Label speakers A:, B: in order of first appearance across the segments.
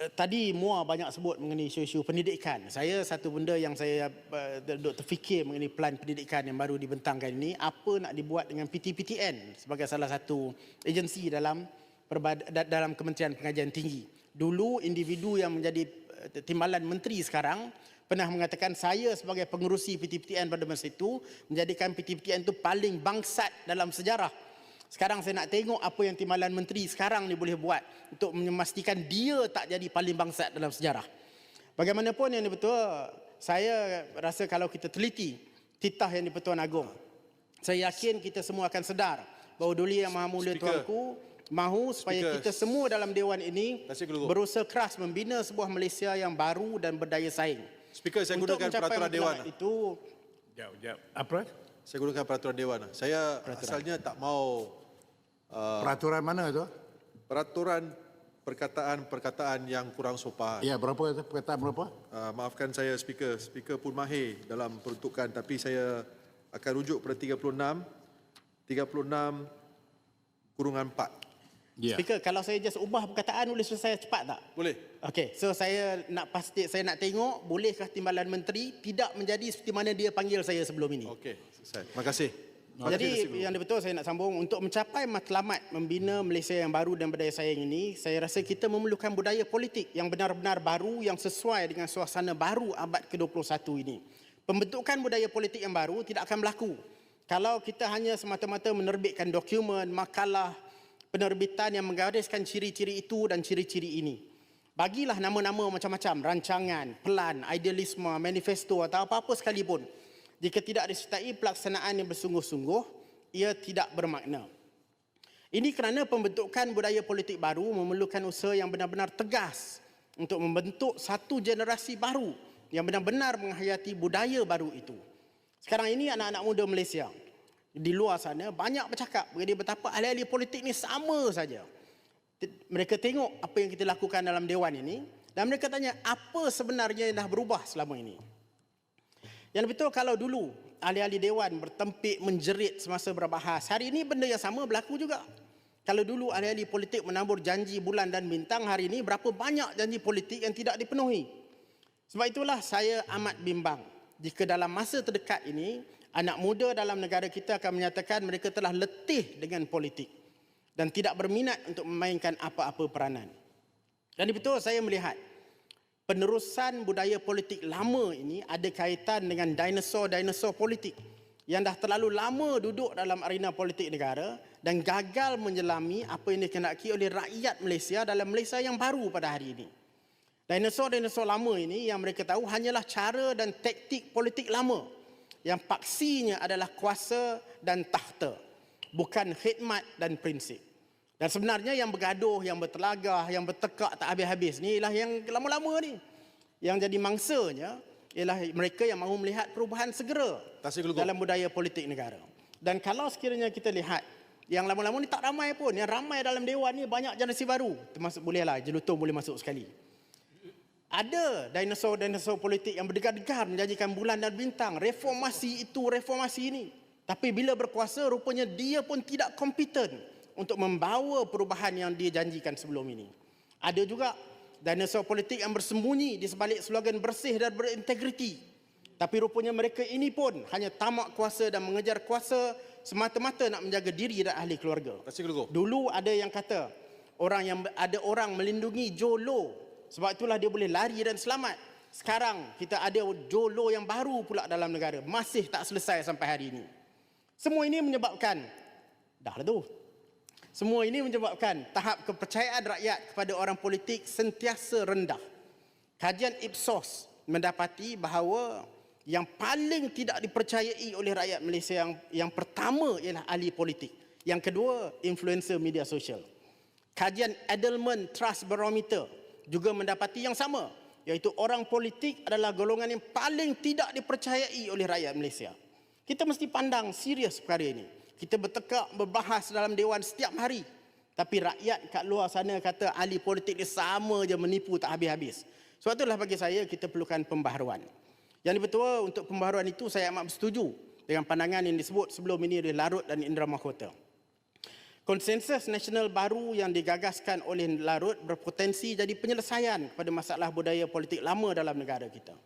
A: Eh, Tadi Mua banyak sebut mengenai isu-isu pendidikan. Saya satu benda yang saya uh, terfikir mengenai pelan pendidikan yang baru dibentangkan ini, apa nak dibuat dengan PTPTN sebagai salah satu agensi dalam dalam Kementerian Pengajian Tinggi. Dulu individu yang menjadi uh, timbalan menteri sekarang pernah mengatakan saya sebagai pengerusi PTPTN pada masa itu menjadikan PTPTN itu paling bangsat dalam sejarah. Sekarang saya nak tengok apa yang timbalan menteri sekarang ni boleh buat untuk memastikan dia tak jadi paling bangsat dalam sejarah. Bagaimanapun yang betul, saya rasa kalau kita teliti titah yang di-Pertuan Agong, saya yakin kita semua akan sedar bahawa Duli Yang Maha Mulia
B: Speaker.
A: Tuanku mahu supaya
B: Speaker.
A: kita semua dalam dewan ini berusaha keras membina sebuah Malaysia yang baru dan berdaya saing.
B: Speaker, saya
A: Untuk
B: gunakan
A: mencapai
B: peraturan dewan.
A: Itu
C: Jap, jap. Apa?
B: Saya gunakan peraturan dewan. Saya asalnya tak mau uh,
C: Peraturan mana itu?
B: peraturan perkataan-perkataan yang kurang sopan.
C: Ya, berapa itu? Perkataan berapa?
B: Uh, maafkan saya speaker, speaker pun mahir dalam peruntukan tapi saya akan rujuk pada 36 36 kurungan 4.
C: Ya.
A: Speaker, kalau saya just ubah perkataan boleh selesai cepat tak?
B: Boleh?
A: Okey, so saya nak pasti saya nak tengok bolehkah timbalan menteri tidak menjadi seperti mana dia panggil saya sebelum ini.
B: Okey, selesai. Terima kasih. Terima
A: Jadi
B: kasih,
A: yang betul saya nak sambung untuk mencapai matlamat membina Malaysia yang baru dan berdaya saing ini, saya rasa kita memerlukan budaya politik yang benar-benar baru yang sesuai dengan suasana baru abad ke-21 ini. Pembentukan budaya politik yang baru tidak akan berlaku kalau kita hanya semata-mata menerbitkan dokumen, makalah, penerbitan yang menggariskan ciri-ciri itu dan ciri-ciri ini. Bagilah nama-nama macam-macam, rancangan, pelan, idealisme, manifesto atau apa-apa sekalipun. Jika tidak disertai pelaksanaan yang bersungguh-sungguh, ia tidak bermakna. Ini kerana pembentukan budaya politik baru memerlukan usaha yang benar-benar tegas untuk membentuk satu generasi baru yang benar-benar menghayati budaya baru itu. Sekarang ini anak-anak muda Malaysia di luar sana banyak bercakap mengenai betapa ahli-ahli politik ni sama saja. Mereka tengok apa yang kita lakukan dalam dewan ini dan mereka tanya apa sebenarnya yang dah berubah selama ini. Yang betul kalau dulu ahli-ahli dewan bertempik menjerit semasa berbahas, hari ini benda yang sama berlaku juga. Kalau dulu ahli-ahli politik menambur janji bulan dan bintang, hari ini berapa banyak janji politik yang tidak dipenuhi. Sebab itulah saya amat bimbang jika dalam masa terdekat ini anak muda dalam negara kita akan menyatakan mereka telah letih dengan politik dan tidak berminat untuk memainkan apa-apa peranan. Dan betul saya melihat penerusan budaya politik lama ini ada kaitan dengan dinosaur-dinosaur politik yang dah terlalu lama duduk dalam arena politik negara dan gagal menyelami apa yang dikehendaki oleh rakyat Malaysia dalam Malaysia yang baru pada hari ini. Dinosaur-dinosaur lama ini yang mereka tahu hanyalah cara dan taktik politik lama yang paksinya adalah kuasa dan takhta, bukan khidmat dan prinsip. Dan sebenarnya yang bergaduh, yang bertelagah, yang bertekak tak habis-habis ni ialah yang lama-lama ni. Yang jadi mangsanya ialah mereka yang mahu melihat perubahan segera dalam budaya politik negara. Dan kalau sekiranya kita lihat yang lama-lama ni tak ramai pun, yang ramai dalam dewan ni banyak generasi baru. Termasuk bolehlah jelutong boleh masuk sekali. Ada dinosaur-dinosaur politik yang berdegar-degar menjanjikan bulan dan bintang. Reformasi itu, reformasi ini. Tapi bila berkuasa, rupanya dia pun tidak kompeten untuk membawa perubahan yang dia janjikan sebelum ini. Ada juga dinosaur politik yang bersembunyi di sebalik slogan bersih dan berintegriti. Tapi rupanya mereka ini pun hanya tamak kuasa dan mengejar kuasa semata-mata nak menjaga diri dan ahli keluarga. Dulu ada yang kata orang yang ada orang melindungi Jolo sebab itulah dia boleh lari dan selamat. Sekarang kita ada Jolo yang baru pula dalam negara masih tak selesai sampai hari ini. Semua ini menyebabkan dah lah tu. Semua ini menyebabkan tahap kepercayaan rakyat kepada orang politik sentiasa rendah. Kajian Ipsos mendapati bahawa yang paling tidak dipercayai oleh rakyat Malaysia yang yang pertama ialah ahli politik. Yang kedua, influencer media sosial. Kajian Edelman Trust Barometer juga mendapati yang sama, iaitu orang politik adalah golongan yang paling tidak dipercayai oleh rakyat Malaysia. Kita mesti pandang serius perkara ini. Kita bertekak berbahas dalam dewan setiap hari. Tapi rakyat kat luar sana kata ahli politik ni sama je menipu tak habis-habis. Sebab itulah bagi saya kita perlukan pembaharuan. Yang betul untuk pembaharuan itu saya amat bersetuju dengan pandangan yang disebut sebelum ini oleh Larut dan Indra Mahkota. Konsensus nasional baru yang digagaskan oleh Larut berpotensi jadi penyelesaian kepada masalah budaya politik lama dalam negara kita.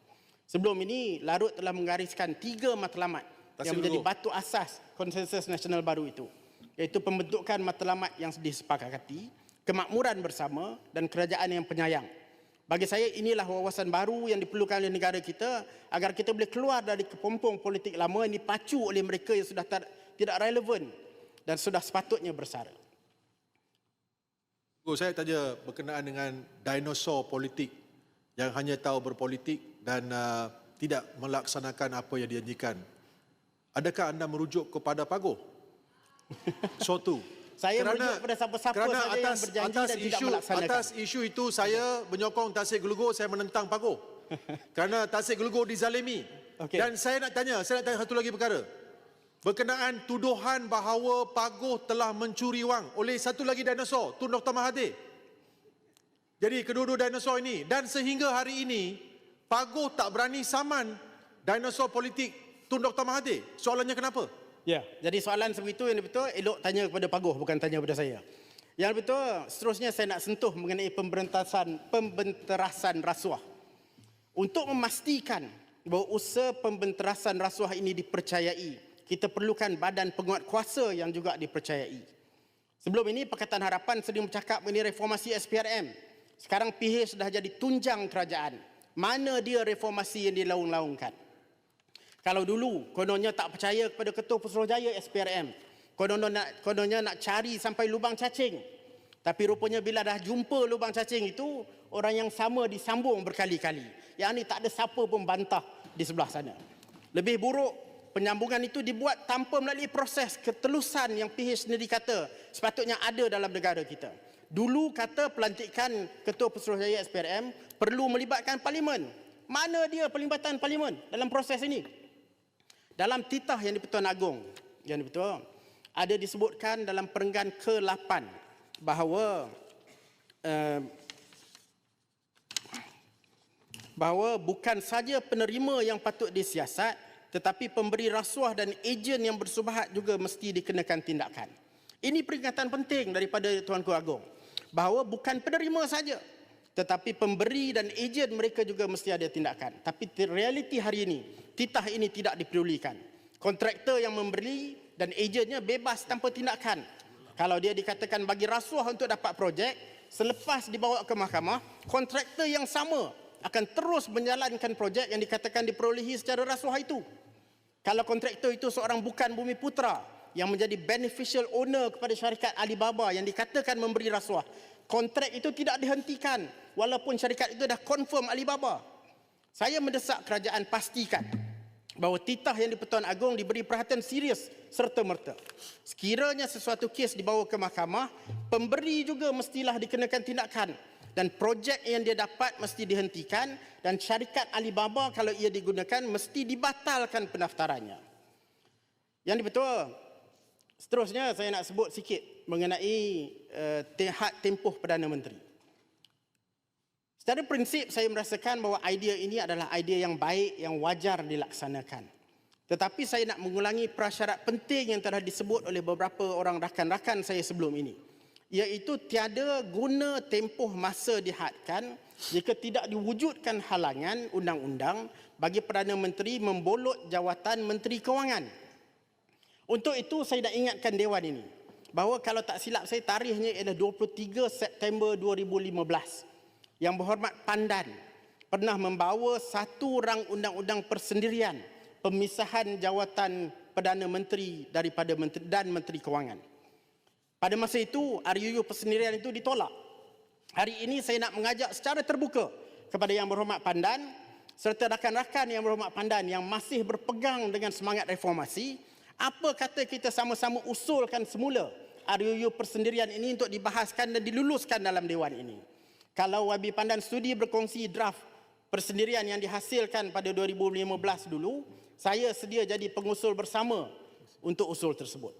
A: Sebelum ini, Larut telah menggariskan tiga matlamat yang menjadi
B: dulu.
A: batu asas konsensus nasional baru itu. Iaitu pembentukan matlamat yang disepakati, kemakmuran bersama dan kerajaan yang penyayang. Bagi saya inilah wawasan baru yang diperlukan oleh negara kita agar kita boleh keluar dari kepompong politik lama yang dipacu oleh mereka yang sudah tidak relevan dan sudah sepatutnya bersara.
B: Oh, saya tanya berkenaan dengan dinosaur politik yang hanya tahu berpolitik dan uh, tidak melaksanakan apa yang dijanjikan. Adakah anda merujuk kepada Pagoh? Suatu.
A: Saya merujuk kepada siapa-siapa
B: kerana
A: saja yang
B: atas,
A: berjanji
B: atas
A: dan tidak
B: isu,
A: melaksanakan.
B: Atas isu itu saya menyokong Tasik Gelugur, saya menentang Pagoh. kerana Tasik Gelugur dizalimi.
A: Okey.
B: Dan saya nak tanya, saya nak tanya satu lagi perkara. Berkenaan tuduhan bahawa Pagoh telah mencuri wang oleh satu lagi dinosaur, Tun Dr. Mahathir. Jadi kedua-dua dinosaur ini dan sehingga hari ini Pagoh tak berani saman dinosaur politik Tun Dr. Mahathir. Soalannya kenapa?
A: Ya, jadi soalan seperti itu yang betul elok tanya kepada Pagoh bukan tanya kepada saya. Yang betul seterusnya saya nak sentuh mengenai pemberantasan pembenterasan rasuah. Untuk memastikan bahawa usaha pembenterasan rasuah ini dipercayai, kita perlukan badan penguat kuasa yang juga dipercayai. Sebelum ini Pakatan Harapan sedang bercakap mengenai reformasi SPRM. Sekarang PH sudah jadi tunjang kerajaan. Mana dia reformasi yang dilaung-laungkan? Kalau dulu kononnya tak percaya kepada Ketua Pusuruhjaya SPRM. Kononnya nak, kononnya nak cari sampai lubang cacing. Tapi rupanya bila dah jumpa lubang cacing itu, orang yang sama disambung berkali-kali. Yang ni tak ada siapa pun bantah di sebelah sana. Lebih buruk, penyambungan itu dibuat tanpa melalui proses ketelusan yang PH sendiri kata sepatutnya ada dalam negara kita. Dulu kata pelantikan Ketua Pusuruhjaya SPRM perlu melibatkan Parlimen. Mana dia pelibatan Parlimen dalam proses ini? Dalam titah yang di-Pertuan Agong, yang di-Pertuan, ada disebutkan dalam perenggan ke-8 bahawa uh, bahawa bukan saja penerima yang patut disiasat tetapi pemberi rasuah dan ejen yang bersubahat juga mesti dikenakan tindakan. Ini peringatan penting daripada Tuanku Agong bahawa bukan penerima saja tetapi pemberi dan ejen mereka juga mesti ada tindakan. Tapi ti- realiti hari ini, titah ini tidak dipedulikan. Kontraktor yang memberi dan ejennya bebas tanpa tindakan. Kalau dia dikatakan bagi rasuah untuk dapat projek, selepas dibawa ke mahkamah, kontraktor yang sama akan terus menjalankan projek yang dikatakan diperolehi secara rasuah itu. Kalau kontraktor itu seorang bukan bumi putra yang menjadi beneficial owner kepada syarikat Alibaba yang dikatakan memberi rasuah, kontrak itu tidak dihentikan walaupun syarikat itu dah confirm Alibaba. Saya mendesak kerajaan pastikan bahawa titah yang di-Pertuan Agong diberi perhatian serius serta merta. Sekiranya sesuatu kes dibawa ke mahkamah, pemberi juga mestilah dikenakan tindakan dan projek yang dia dapat mesti dihentikan dan syarikat Alibaba kalau ia digunakan mesti dibatalkan pendaftarannya. Yang betul. Seterusnya saya nak sebut sikit mengenai uh, had tempoh Perdana Menteri. Secara prinsip saya merasakan bahawa idea ini adalah idea yang baik yang wajar dilaksanakan. Tetapi saya nak mengulangi prasyarat penting yang telah disebut oleh beberapa orang rakan-rakan saya sebelum ini. Iaitu tiada guna tempoh masa dihadkan jika tidak diwujudkan halangan undang-undang bagi Perdana Menteri membolot jawatan Menteri Kewangan. Untuk itu saya nak ingatkan Dewan ini bahawa kalau tak silap saya tarikhnya ialah 23 September 2015 yang berhormat Pandan pernah membawa satu rang undang-undang persendirian pemisahan jawatan Perdana Menteri daripada Menteri dan Menteri Kewangan. Pada masa itu RUU persendirian itu ditolak. Hari ini saya nak mengajak secara terbuka kepada yang berhormat Pandan serta rakan-rakan yang berhormat Pandan yang masih berpegang dengan semangat reformasi, apa kata kita sama-sama usulkan semula RUU persendirian ini untuk dibahaskan dan diluluskan dalam dewan ini. Kalau Wabi Pandan studi berkongsi draft persendirian yang dihasilkan pada 2015 dulu, saya sedia jadi pengusul bersama untuk usul tersebut.